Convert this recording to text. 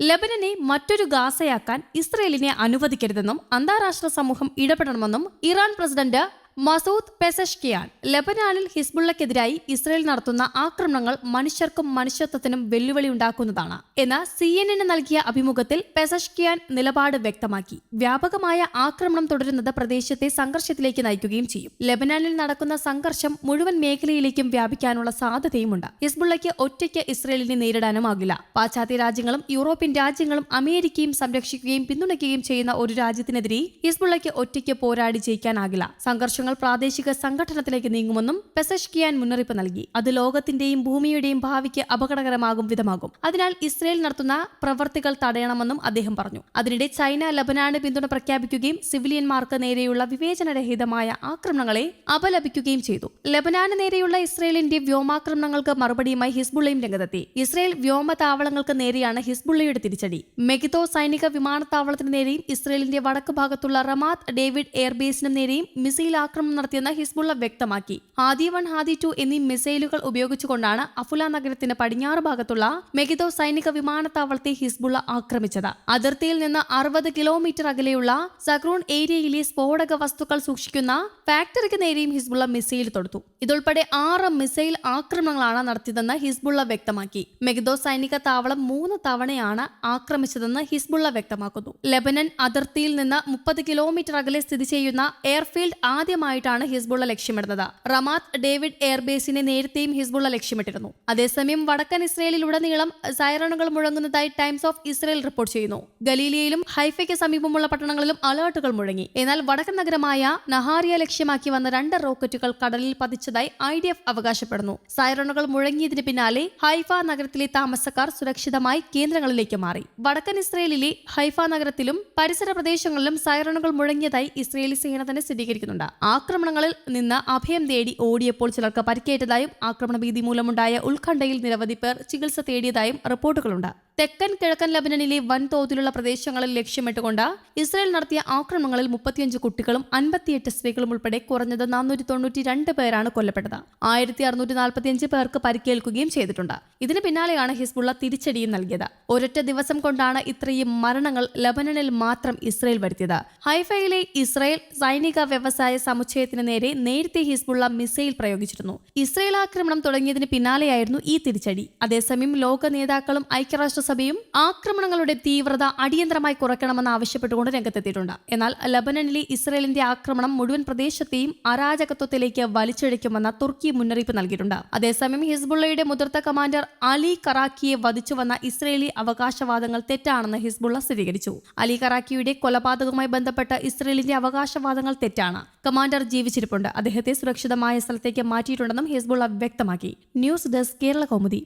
ലബനനെ മറ്റൊരു ഗാസയാക്കാൻ ഇസ്രയേലിനെ അനുവദിക്കരുതെന്നും അന്താരാഷ്ട്ര സമൂഹം ഇടപെടണമെന്നും ഇറാൻ പ്രസിഡന്റ് മസൂദ് പെസഷ്കിയാൻ ലബനാനിൽ ഹിസ്ബുള്ളക്കെതിരായി ഇസ്രയേൽ നടത്തുന്ന ആക്രമണങ്ങൾ മനുഷ്യർക്കും മനുഷ്യത്വത്തിനും വെല്ലുവിളി ഉണ്ടാക്കുന്നതാണ്. എന്ന് സി എൻ എന് നൽകിയ അഭിമുഖത്തിൽ പെസഷ്കിയാൻ നിലപാട് വ്യക്തമാക്കി. വ്യാപകമായ ആക്രമണം തുടരുന്നത് പ്രദേശത്തെ സംഘർഷത്തിലേക്ക് നയിക്കുകയും ചെയ്യും. ലബനാനിൽ നടക്കുന്ന സംഘർഷം മുഴുവൻ മേഖലയിലേക്കും വ്യാപിക്കാനുള്ള സാധ്യതയുമുണ്ട്. ഹിസ്ബുള്ളയ്ക്ക് ഒറ്റയ്ക്ക് ഇസ്രയേലിനെ നേരിടാനുമാകില്ല പാശ്ചാത്യ രാജ്യങ്ങളും യൂറോപ്യൻ രാജ്യങ്ങളും അമേരിക്കയും സംരക്ഷിക്കുകയും പിന്തുണയ്ക്കുകയും ചെയ്യുന്ന ഒരു രാജ്യത്തിനെതിരെ ഹിസ്ബുള്ളയ്ക്ക് ഒറ്റയ്ക്ക് പോരാടി ജയിക്കാനാകില്ല. സംഘർഷങ്ങൾ പ്രാദേശിക സംഘടനത്തിലേക്ക് നീങ്ങുമെന്നും പെസഷ്കിയാൻ മുന്നറിയിപ്പ് നൽകി. അത് ലോകത്തിന്റെയും ഭൂമിയുടെയും ഭാവിക്ക് അപകടകരമാകും വിധമാകും. അതിനാൽ ഇസ്രയേൽ നടത്തുന്ന പ്രവർത്തികൾ തടയണമെന്നും അദ്ദേഹം പറഞ്ഞു. അതിനിടെ ചൈന ലബനാന് പിന്തുണ പ്രഖ്യാപിക്കുകയും സിവിലിയന്മാർക്ക് നേരെയുള്ള വിവേചനരഹിതമായ ആക്രമണങ്ങളെ അപലപിക്കുകയും ചെയ്തു. ലബനാന് നേരെയുള്ള ഇസ്രയേലിന്റെ വ്യോമാക്രമണങ്ങൾക്ക് മറുപടിയുമായി ഹിസ്ബുള്ളയും രംഗത്തെത്തി. ഇസ്രയേൽ വ്യോമ താവളങ്ങൾക്ക് നേരെയാണ് ഹിസ്ബുള്ളയുടെ തിരിച്ചടി. മെഗിതോ സൈനിക വിമാനത്താവളത്തിന് നേരെയും ഇസ്രയേലിന്റെ വടക്ക് ഭാഗത്തുള്ള റമാത്ത് ഡേവിഡ് എയർബേസിനും നേരെയും മിസൈൽ നടത്തിയെന്ന് ഹിസ്ബുള്ള വ്യക്തമാക്കി. ഹാദി വൺ ഹാദി ടു എന്നീ മിസൈലുകൾ ഉപയോഗിച്ചുകൊണ്ടാണ് അഫുല നഗരത്തിന് പടിഞ്ഞാറ് ഭാഗത്തുള്ള മെഗിതോ സൈനിക വിമാനത്താവളത്തെ ഹിസ്ബുള്ള ആക്രമിച്ചത്. അതിർത്തിയിൽ നിന്ന് അറുപത് കിലോമീറ്റർ അകലെയുള്ള സക്രൂൺ ഏരിയയിലെ സ്ഫോടക വസ്തുക്കൾ സൂക്ഷിക്കുന്ന ഫാക്ടറിക്ക് നേരെയും ഹിസ്ബുള്ള മിസൈൽ തൊടുത്തു. ഇതുൾപ്പെടെ ആറ് മിസൈൽ ആക്രമണങ്ങളാണ് നടത്തിയതെന്ന് ഹിസ്ബുള്ള വ്യക്തമാക്കി. മെഗിദോ സൈനിക താവളം മൂന്ന് തവണയാണ് ആക്രമിച്ചതെന്ന് ഹിസ്ബുള്ള വ്യക്തമാക്കുന്നു. ലെബനൻ അതിർത്തിയിൽ നിന്ന് മുപ്പത് കിലോമീറ്റർ അകലെ സ്ഥിതി ചെയ്യുന്ന എയർഫീൽഡ് ആദ്യമായിട്ടാണ് ഹിസ്ബുള്ള ലക്ഷ്യമിടുന്നത്. റമാത്ത് ഡേവിഡ് എയർബേസിനെ നേരത്തെയും ഹിസ്ബുള്ള ലക്ഷ്യമിട്ടിരുന്നു. അതേസമയം വടക്കൻ ഇസ്രയേലിലുടനീളം സൈറണുകൾ മുഴങ്ങുന്നതായി ടൈംസ് ഓഫ് ഇസ്രയേൽ റിപ്പോർട്ട് ചെയ്യുന്നു. ഗലീലിയയിലും ഹൈഫയ്ക്ക് സമീപമുള്ള പട്ടണങ്ങളിലും അലേർട്ടുകൾ മുഴങ്ങി. എന്നാൽ വടക്കൻ നഗരമായ നഹാരിയ ലക്ഷ്യമാക്കി വന്ന രണ്ട് റോക്കറ്റുകൾ കടലിൽ പതിച്ചതായി ഐ ഡി എഫ് അവകാശപ്പെടുന്നു. സൈറണുകൾ മുഴങ്ങിയതിന് പിന്നാലെ ഹൈഫ നഗരത്തിലെ താമസക്കാർ സുരക്ഷിതമായി കേന്ദ്രങ്ങളിലേക്ക് മാറി. വടക്കൻ ഇസ്രയേലിലെ ഹൈഫ നഗരത്തിലും പരിസര പ്രദേശങ്ങളിലും സൈറണുകൾ മുഴങ്ങിയതായി ഇസ്രയേലി സേന തന്നെ സ്ഥിരീകരിക്കുന്നുണ്ട്. ആക്രമണങ്ങളിൽ നിന്ന് അഭയം തേടി ഓടിയപ്പോൾ ചിലർക്ക് പരിക്കേറ്റതായും ആക്രമണ ഭീതി മൂലമുണ്ടായ ഉത്കണ്ഠയിൽ നിരവധി പേർ ചികിത്സ തേടിയതായും റിപ്പോർട്ടുകളുണ്ട്. തെക്കൻ കിഴക്കൻ ലബനനിലെ വൻതോതിലുള്ള പ്രദേശങ്ങളിൽ ലക്ഷ്യമിട്ടുകൊണ്ട് ഇസ്രായേൽ നടത്തിയ ആക്രമണങ്ങളിൽ മുപ്പത്തിയഞ്ച് കുട്ടികളും അൻപത്തിയെട്ട് സ്ത്രീകളും ഉൾപ്പെടെ കുറഞ്ഞത് നാനൂറ്റി തൊണ്ണൂറ്റി രണ്ട് പേരാണ് കൊല്ലപ്പെട്ടത്. ആയിരത്തി അറുന്നൂറ്റി നാൽപ്പത്തിയഞ്ച് പേർക്ക് പരിക്കേൽക്കുകയും ചെയ്തിട്ടുണ്ട്. ഇതിന് പിന്നാലെയാണ് ഹിസ്ബുള്ള തിരിച്ചടിയും നൽകിയത്. ഒരൊറ്റ ദിവസം കൊണ്ടാണ് ഇത്രയും മരണങ്ങൾ ലബനനിൽ മാത്രം ഇസ്രായേൽ വരുത്തിയത്. ഹൈഫയിലെ ഇസ്രായേൽ സൈനിക വ്യവസായ സമുച്ചയത്തിന് നേരെ നേരത്തെ ഹിസ്ബുള്ള മിസൈൽ പ്രയോഗിച്ചിരുന്നു. ഇസ്രായേൽ ആക്രമണം തുടങ്ങിയതിന് പിന്നാലെയായിരുന്നു ഈ തിരിച്ചടി. അതേസമയം ലോക നേതാക്കളും ഐക്യരാഷ്ട്രസഭയും ആക്രമണങ്ങളുടെ തീവ്രത അടിയന്തരമായി കുറയ്ക്കണമെന്ന് ആവശ്യപ്പെട്ടുകൊണ്ട് രംഗത്തെത്തിയിട്ടുണ്ട്. എന്നാൽ ലബനനിലെ ഇസ്രയേലിന്റെ ആക്രമണം മുഴുവൻ പ്രദേശത്തെയും അരാജകത്വത്തിലേക്ക് വലിച്ചിഴയ്ക്കുമെന്ന തുർക്കി മുന്നറിയിപ്പ് നൽകിയിട്ടുണ്ട്. അതേസമയം ഹിസ്ബുള്ളയുടെ മുതിർത്ത കമാൻഡർ അലി കറാക്കിയെ വധിച്ചുവന്ന ഇസ്രയേലി അവകാശവാദങ്ങൾ തെറ്റാണെന്ന് ഹിസ്ബുള്ള സ്ഥിരീകരിച്ചു. അലി കറാക്കിയുടെ കൊലപാതകവുമായി ബന്ധപ്പെട്ട ഇസ്രയേലിന്റെ അവകാശവാദങ്ങൾ തെറ്റാണ്. കമാൻഡർ ജീവിച്ചിരിപ്പുണ്ട്. അദ്ദേഹത്തെ സുരക്ഷിതമായ സ്ഥലത്തേക്ക് മാറ്റിയിട്ടുണ്ടെന്നും ഹിസ്ബുള്ള വ്യക്തമാക്കി. News desk Kerala Kaumudi.